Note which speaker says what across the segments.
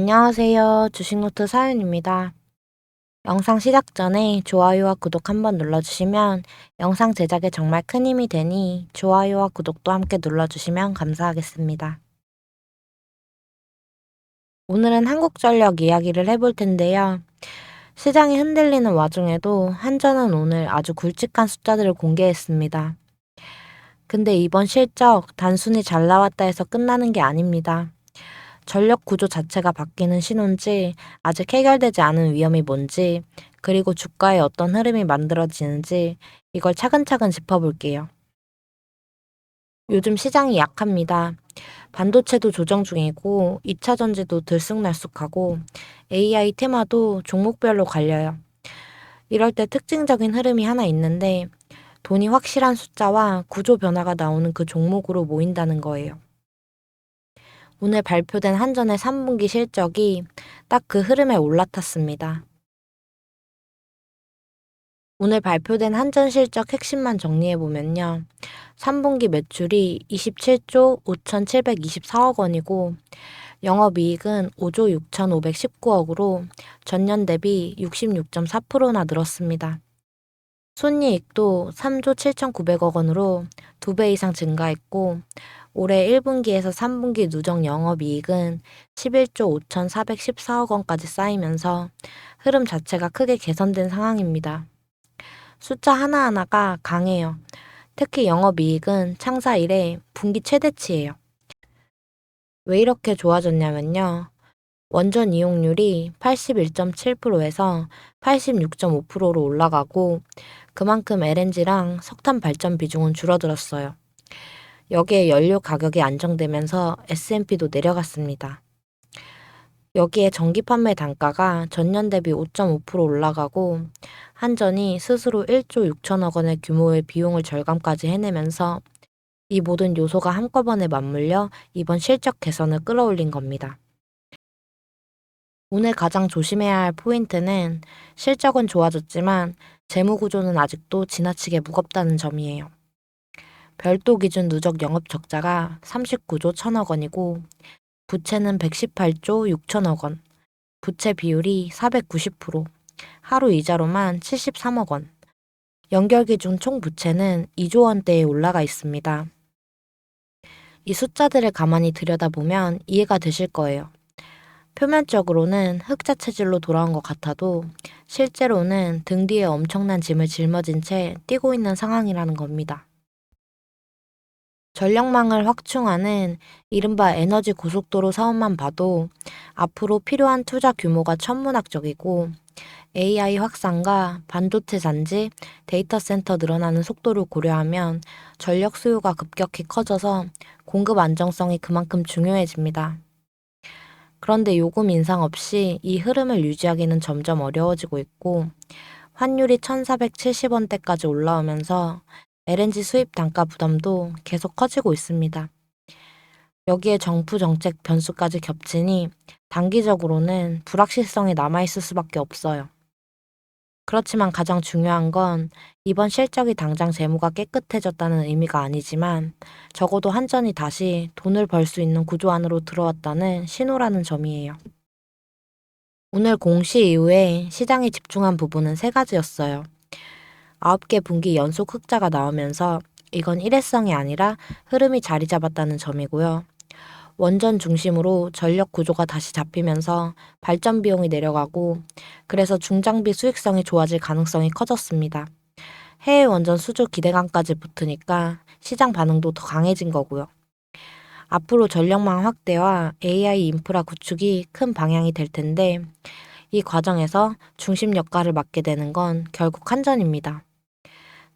Speaker 1: 안녕하세요. 주식노트 사연입니다. 영상 시작 전에 좋아요와 구독 한번 눌러주시면 영상 제작에 정말 큰 힘이 되니 좋아요와 구독도 함께 눌러주시면 감사하겠습니다. 오늘은 한국전력 이야기를 해볼 텐데요. 시장이 흔들리는 와중에도 한전은 오늘 아주 굵직한 숫자들을 공개했습니다. 근데 이번 실적 단순히 잘 나왔다 해서 끝나는 게 아닙니다. 전력 구조 자체가 바뀌는 신호인지, 아직 해결되지 않은 위험이 뭔지, 그리고 주가에 어떤 흐름이 만들어지는지, 이걸 차근차근 짚어볼게요. 요즘 시장이 약합니다. 반도체도 조정 중이고, 2차 전지도 들쑥날쑥하고, AI 테마도 종목별로 갈려요. 이럴 때 특징적인 흐름이 하나 있는데, 돈이 확실한 숫자와 구조 변화가 나오는 그 종목으로 모인다는 거예요. 오늘 발표된 한전의 3분기 실적이 딱 그 흐름에 올라탔습니다. 오늘 발표된 한전 실적 핵심만 정리해보면요. 3분기 매출이 27조 5,724억 원이고, 영업이익은 5조 6,519억으로 전년 대비 66.4%나 늘었습니다. 순이익도 3조 7,900억 원으로 2배 이상 증가했고, 올해 1분기에서 3분기 누적 영업이익은 11조 5,414억 원까지 쌓이면서 흐름 자체가 크게 개선된 상황입니다. 숫자 하나하나가 강해요. 특히 영업이익은 창사 이래 분기 최대치예요. 왜 이렇게 좋아졌냐면요. 원전 이용률이 81.7%에서 86.5%로 올라가고 그만큼 LNG랑 석탄 발전 비중은 줄어들었어요. 여기에 연료 가격이 안정되면서 S&P도 내려갔습니다. 여기에 전기 판매 단가가 전년 대비 5.5% 올라가고 한전이 스스로 1조 6천억 원의 규모의 비용을 절감까지 해내면서 이 모든 요소가 한꺼번에 맞물려 이번 실적 개선을 끌어올린 겁니다. 오늘 가장 조심해야 할 포인트는 실적은 좋아졌지만 재무 구조는 아직도 지나치게 무겁다는 점이에요. 별도 기준 누적 영업 적자가 39조 1천억 원이고 부채는 118조 6천억 원, 부채 비율이 490%, 하루 이자로만 73억 원, 연결 기준 총 부채는 2조 원대에 올라가 있습니다. 이 숫자들을 가만히 들여다보면 이해가 되실 거예요. 표면적으로는 흑자 체질로 돌아온 것 같아도 실제로는 등 뒤에 엄청난 짐을 짊어진 채 뛰고 있는 상황이라는 겁니다. 전력망을 확충하는 이른바 에너지 고속도로 사업만 봐도 앞으로 필요한 투자 규모가 천문학적이고 AI 확산과 반도체 잔지, 데이터 센터 늘어나는 속도를 고려하면 전력 수요가 급격히 커져서 공급 안정성이 그만큼 중요해집니다. 그런데 요금 인상 없이 이 흐름을 유지하기는 점점 어려워지고 있고 환율이 1,470원대까지 올라오면서 LNG 수입 단가 부담도 계속 커지고 있습니다. 여기에 정부 정책 변수까지 겹치니 단기적으로는 불확실성이 남아있을 수밖에 없어요. 그렇지만 가장 중요한 건 이번 실적이 당장 재무가 깨끗해졌다는 의미가 아니지만 적어도 한전이 다시 돈을 벌 수 있는 구조 안으로 들어왔다는 신호라는 점이에요. 오늘 공시 이후에 시장이 집중한 부분은 세 가지였어요. 9개 분기 연속 흑자가 나오면서 이건 일회성이 아니라 흐름이 자리 잡았다는 점이고요. 원전 중심으로 전력 구조가 다시 잡히면서 발전 비용이 내려가고 그래서 중장비 수익성이 좋아질 가능성이 커졌습니다. 해외 원전 수주 기대감까지 붙으니까 시장 반응도 더 강해진 거고요. 앞으로 전력망 확대와 AI 인프라 구축이 큰 방향이 될 텐데 이 과정에서 중심 역할을 맡게 되는 건 결국 한전입니다.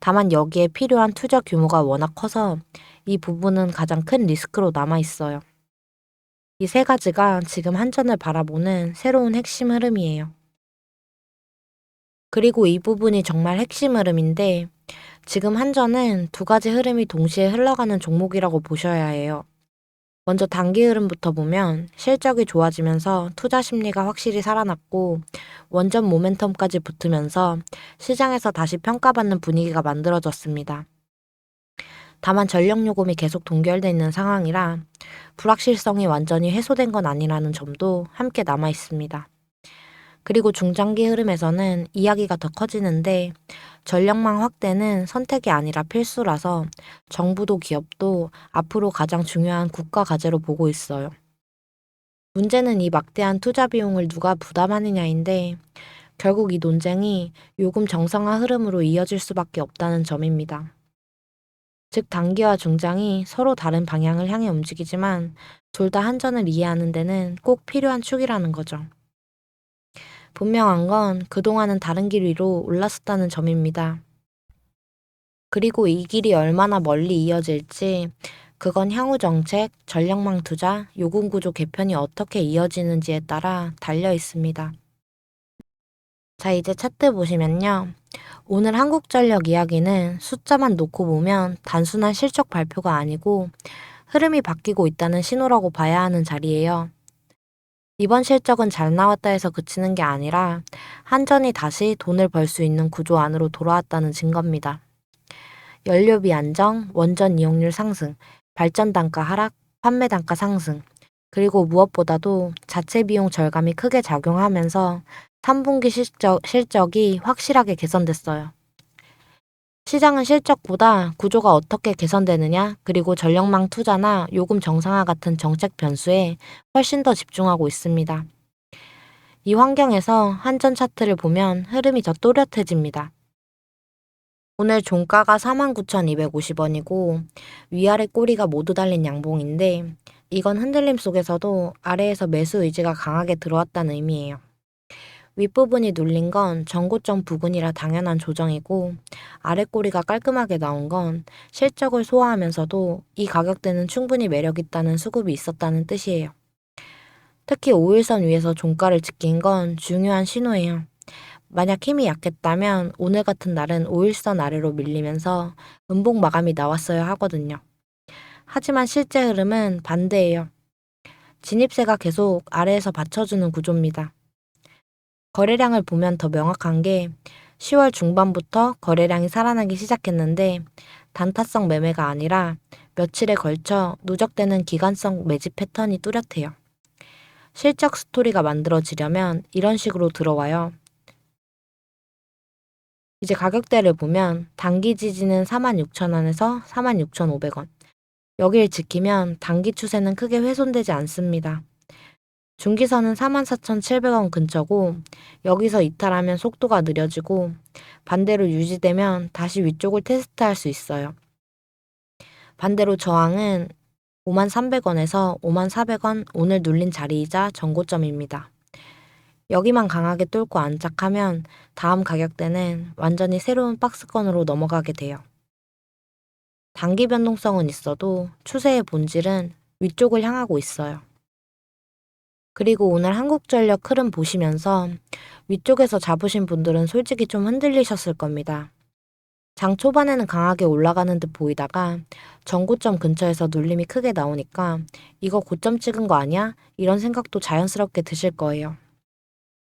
Speaker 1: 다만 여기에 필요한 투자 규모가 워낙 커서 이 부분은 가장 큰 리스크로 남아 있어요. 이 세 가지가 지금 한전을 바라보는 새로운 핵심 흐름이에요. 그리고 이 부분이 정말 핵심 흐름인데 지금 한전은 두 가지 흐름이 동시에 흘러가는 종목이라고 보셔야 해요. 먼저 단기 흐름부터 보면 실적이 좋아지면서 투자 심리가 확실히 살아났고 원전 모멘텀까지 붙으면서 시장에서 다시 평가받는 분위기가 만들어졌습니다. 다만 전력 요금이 계속 동결돼 있는 상황이라 불확실성이 완전히 해소된 건 아니라는 점도 함께 남아 있습니다. 그리고 중장기 흐름에서는 이야기가 더 커지는데 전력망 확대는 선택이 아니라 필수라서 정부도 기업도 앞으로 가장 중요한 국가 과제로 보고 있어요. 문제는 이 막대한 투자 비용을 누가 부담하느냐인데 결국 이 논쟁이 요금 정상화 흐름으로 이어질 수밖에 없다는 점입니다. 즉 단기와 중장이 서로 다른 방향을 향해 움직이지만 둘 다 한전을 이해하는 데는 꼭 필요한 축이라는 거죠. 분명한 건 그동안은 다른 길 위로 올랐었다는 점입니다. 그리고 이 길이 얼마나 멀리 이어질지 그건 향후 정책, 전력망 투자, 요금 구조 개편이 어떻게 이어지는지에 따라 달려 있습니다. 자, 이제 차트 보시면요. 오늘 한국전력 이야기는 숫자만 놓고 보면 단순한 실적 발표가 아니고 흐름이 바뀌고 있다는 신호라고 봐야 하는 자리예요. 이번 실적은 잘 나왔다 해서 그치는 게 아니라 한전이 다시 돈을 벌 수 있는 구조 안으로 돌아왔다는 증거입니다. 연료비 안정, 원전 이용률 상승, 발전 단가 하락, 판매 단가 상승, 그리고 무엇보다도 자체 비용 절감이 크게 작용하면서 3분기 실적, 실적이 확실하게 개선됐어요. 시장은 실적보다 구조가 어떻게 개선되느냐, 그리고 전력망 투자나 요금 정상화 같은 정책 변수에 훨씬 더 집중하고 있습니다. 이 환경에서 한전 차트를 보면 흐름이 더 또렷해집니다. 오늘 종가가 49,250원이고 위아래 꼬리가 모두 달린 양봉인데 이건 흔들림 속에서도 아래에서 매수 의지가 강하게 들어왔다는 의미예요. 윗부분이 눌린 건 전고점 부근이라 당연한 조정이고 아랫꼬리가 깔끔하게 나온 건 실적을 소화하면서도 이 가격대는 충분히 매력 있다는 수급이 있었다는 뜻이에요. 특히 5일선 위에서 종가를 지킨 건 중요한 신호예요. 만약 힘이 약했다면 오늘 같은 날은 5일선 아래로 밀리면서 음봉 마감이 나왔어야 하거든요. 하지만 실제 흐름은 반대예요. 진입세가 계속 아래에서 받쳐주는 구조입니다. 거래량을 보면 더 명확한 게 10월 중반부터 거래량이 살아나기 시작했는데 단타성 매매가 아니라 며칠에 걸쳐 누적되는 기간성 매집 패턴이 뚜렷해요. 실적 스토리가 만들어지려면 이런 식으로 들어와요. 이제 가격대를 보면 단기 지지는 46,000원에서 46,500원. 여기를 지키면 단기 추세는 크게 훼손되지 않습니다. 중기선은 44,700원 근처고 여기서 이탈하면 속도가 느려지고 반대로 유지되면 다시 위쪽을 테스트할 수 있어요. 반대로 저항은 53,300원에서 54,400원 오늘 눌린 자리이자 전고점입니다. 여기만 강하게 뚫고 안착하면 다음 가격대는 완전히 새로운 박스권으로 넘어가게 돼요. 단기 변동성은 있어도 추세의 본질은 위쪽을 향하고 있어요. 그리고 오늘 한국전력 흐름 보시면서 위쪽에서 잡으신 분들은 솔직히 좀 흔들리셨을 겁니다. 장 초반에는 강하게 올라가는 듯 보이다가 전고점 근처에서 눌림이 크게 나오니까 이거 고점 찍은 거 아니야? 이런 생각도 자연스럽게 드실 거예요.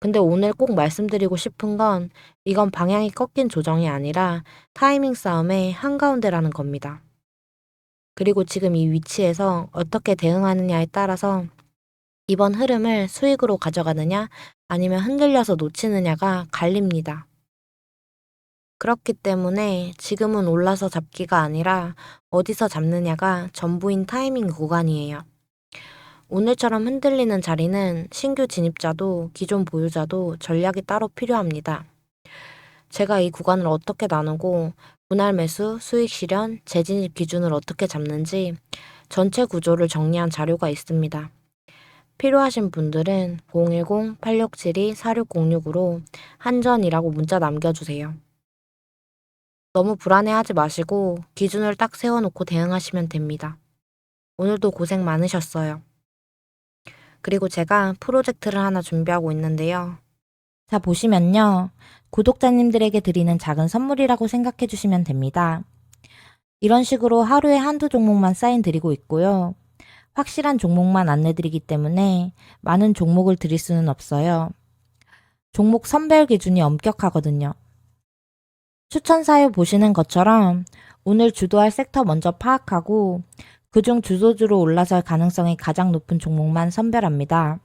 Speaker 1: 근데 오늘 꼭 말씀드리고 싶은 건 이건 방향이 꺾인 조정이 아니라 타이밍 싸움의 한가운데라는 겁니다. 그리고 지금 이 위치에서 어떻게 대응하느냐에 따라서 이번 흐름을 수익으로 가져가느냐 아니면 흔들려서 놓치느냐가 갈립니다. 그렇기 때문에 지금은 올라서 잡기가 아니라 어디서 잡느냐가 전부인 타이밍 구간이에요. 오늘처럼 흔들리는 자리는 신규 진입자도 기존 보유자도 전략이 따로 필요합니다. 제가 이 구간을 어떻게 나누고 분할 매수, 수익 실현, 재진입 기준을 어떻게 잡는지 전체 구조를 정리한 자료가 있습니다. 필요하신 분들은 010-867-4606으로 한전이라고 문자 남겨주세요. 너무 불안해하지 마시고 기준을 딱 세워놓고 대응하시면 됩니다. 오늘도 고생 많으셨어요. 그리고 제가 프로젝트를 하나 준비하고 있는데요. 자, 보시면요. 구독자님들에게 드리는 작은 선물이라고 생각해 주시면 됩니다. 이런 식으로 하루에 한두 종목만 사인 드리고 있고요. 확실한 종목만 안내드리기 때문에 많은 종목을 드릴 수는 없어요. 종목 선별 기준이 엄격하거든요. 추천 사유 보시는 것처럼 오늘 주도할 섹터 먼저 파악하고 그중 주도주로 올라설 가능성이 가장 높은 종목만 선별합니다.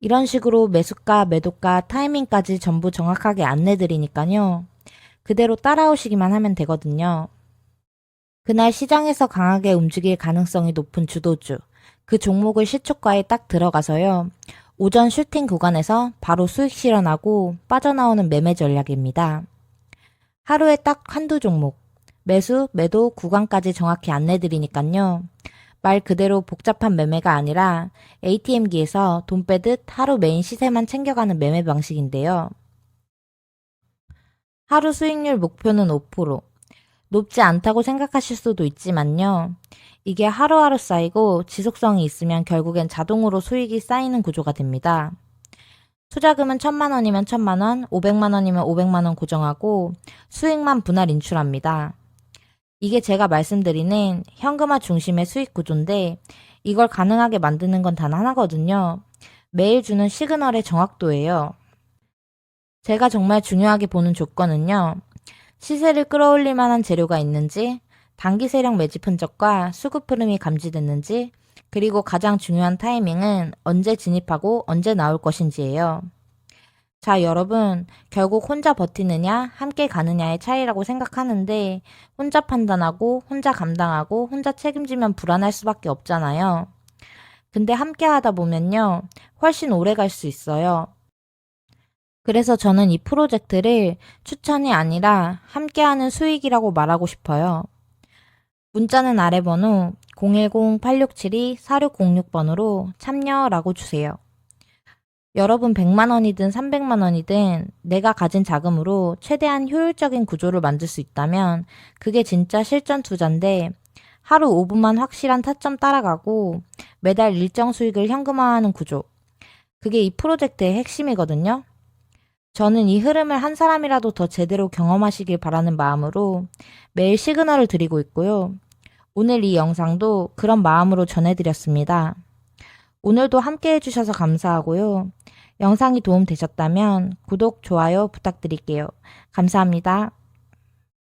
Speaker 1: 이런 식으로 매수가, 매도가, 타이밍까지 전부 정확하게 안내드리니까요. 그대로 따라오시기만 하면 되거든요. 그날 시장에서 강하게 움직일 가능성이 높은 주도주, 그 종목을 시초가에 딱 들어가서요. 오전 슈팅 구간에서 바로 수익 실현하고 빠져나오는 매매 전략입니다. 하루에 딱 한두 종목, 매수, 매도 구간까지 정확히 안내드리니까요. 말 그대로 복잡한 매매가 아니라 ATM기에서 돈 빼듯 하루 메인 시세만 챙겨가는 매매 방식인데요. 하루 수익률 목표는 5%. 높지 않다고 생각하실 수도 있지만요. 이게 하루하루 쌓이고 지속성이 있으면 결국엔 자동으로 수익이 쌓이는 구조가 됩니다. 투자금은 1000만 원이면 1000만 원, 500만 원이면 500만 원 고정하고 수익만 분할 인출합니다. 이게 제가 말씀드리는 현금화 중심의 수익 구조인데 이걸 가능하게 만드는 건 단 하나거든요. 매일 주는 시그널의 정확도예요. 제가 정말 중요하게 보는 조건은요. 시세를 끌어올릴 만한 재료가 있는지, 단기 세력 매집 흔적과 수급 흐름이 감지됐는지, 그리고 가장 중요한 타이밍은 언제 진입하고 언제 나올 것인지예요. 자, 여러분, 결국 혼자 버티느냐, 함께 가느냐의 차이라고 생각하는데, 혼자 판단하고, 혼자 감당하고, 혼자 책임지면 불안할 수밖에 없잖아요. 근데 함께 하다 보면요, 훨씬 오래 갈 수 있어요. 그래서 저는 이 프로젝트를 추천이 아니라 함께하는 수익이라고 말하고 싶어요. 문자는 아래 번호 010-8672-4606번으로 참여라고 주세요. 여러분 100만 원이든 300만 원이든 내가 가진 자금으로 최대한 효율적인 구조를 만들 수 있다면 그게 진짜 실전 투자인데 하루 5분만 확실한 타점 따라가고 매달 일정 수익을 현금화하는 구조. 그게 이 프로젝트의 핵심이거든요. 저는 이 흐름을 한 사람이라도 더 제대로 경험하시길 바라는 마음으로 매일 시그널을 드리고 있고요. 오늘 이 영상도 그런 마음으로 전해드렸습니다. 오늘도 함께 해주셔서 감사하고요. 영상이 도움되셨다면 구독, 좋아요 부탁드릴게요. 감사합니다.